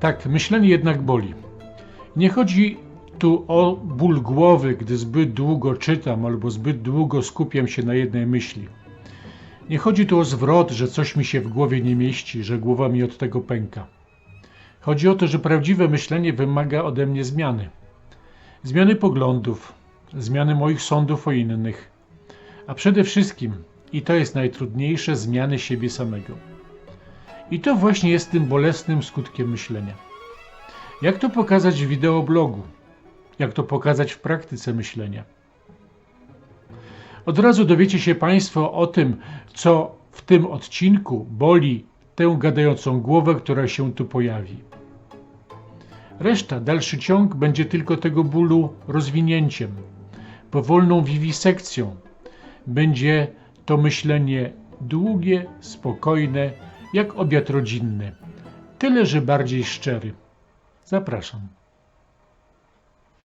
Tak, myślenie jednak boli. Nie chodzi tu o ból głowy, gdy zbyt długo czytam albo zbyt długo skupiam się na jednej myśli. Nie chodzi tu o zwrot, że coś mi się w głowie nie mieści, że głowa mi od tego pęka. Chodzi o to, że prawdziwe myślenie wymaga ode mnie zmiany. Zmiany poglądów, zmiany moich sądów o innych, a przede wszystkim, i to jest najtrudniejsze, zmiany siebie samego. I to właśnie jest tym bolesnym skutkiem myślenia. Jak to pokazać w wideoblogu? Jak to pokazać w praktyce myślenia? Od razu dowiecie się Państwo o tym, co w tym odcinku boli tę gadającą głowę, która się tu pojawi. Reszta, dalszy ciąg będzie tylko tego bólu rozwinięciem, powolną wiwisekcją. Będzie to myślenie długie, spokojne, jak obiad rodzinny, tyle że bardziej szczery. Zapraszam.